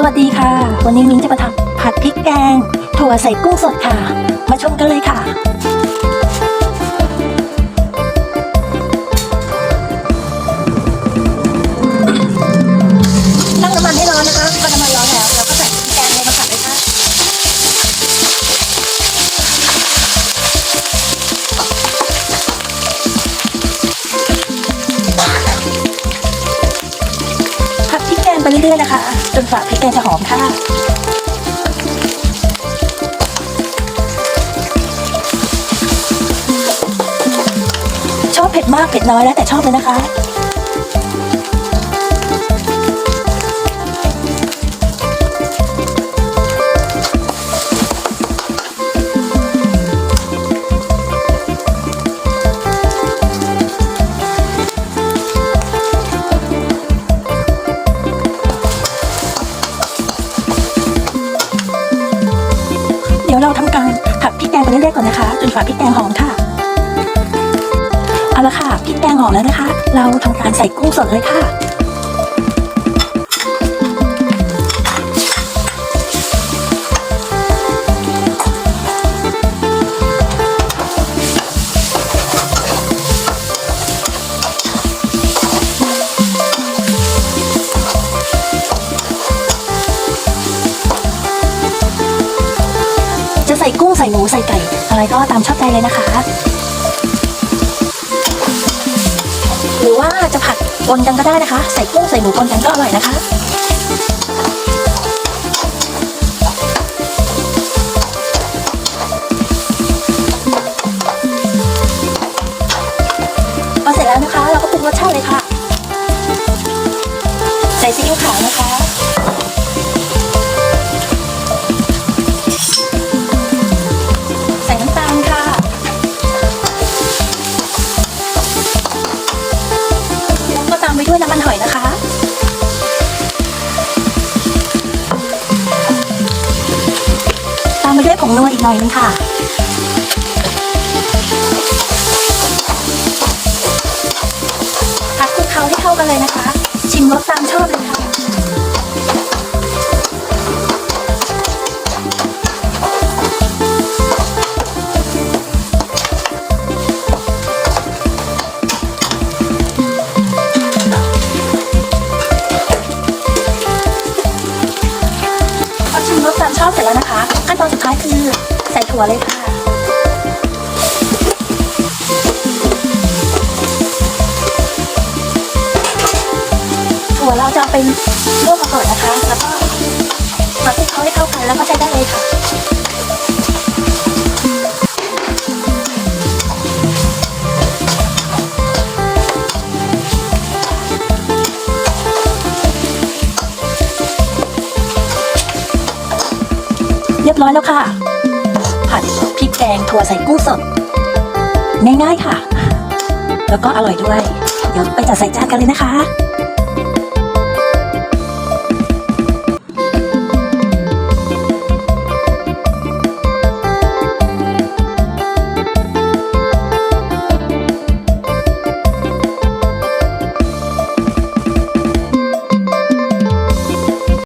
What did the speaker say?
สวัสดีค่ะ วันนี้มิ้นจะมาทำผัดพริกแกง ถั่วใส่กุ้งสดค่ะ มาชมกันเลยค่ะ เรื่อยๆนะคะ จนกว่าพริกแกงจะหอมค่ะชอบเผ็ดมากเผ็ดน้อยแล้วแต่ชอบเลยนะคะ ยวเราทำการผัดพริกแกงไปเรื่อยๆก่อนนะคะ จนกว่าพริกแกงหอมค่ะ เอาละค่ะพริกแกงหอมแล้วนะคะ เราทำการใส่กุ้งสดเลยค่ะ อะไรก็ตามชอบใจเลยนะคะ หรือว่าจะผัดปนกันก็ได้นะคะ ใส่กุ้งใส่หมูปนกันก็อร่อยนะคะ ตามไปด้วยผงนัวอีกหน่อยนึงค่ะผัดคลุกเคล้าให้เข้ากันเลยนะคะือใส่ถั่วเลยค่ะ ถั่วเราจะเอาไปลวกมาก่อนนะคะ แล้วก็มาคลุกเคล้าให้เข้ากันแล้วก็ใช้ได้เลยค่ะเรียบร้อยแล้วค่ะ ผัดพริกแกงถั่วใส่กุ้งสด ง่ายๆค่ะ แล้วก็อร่อยด้วย เดี๋ยวไปจัดใส่จานกันเลยนะคะ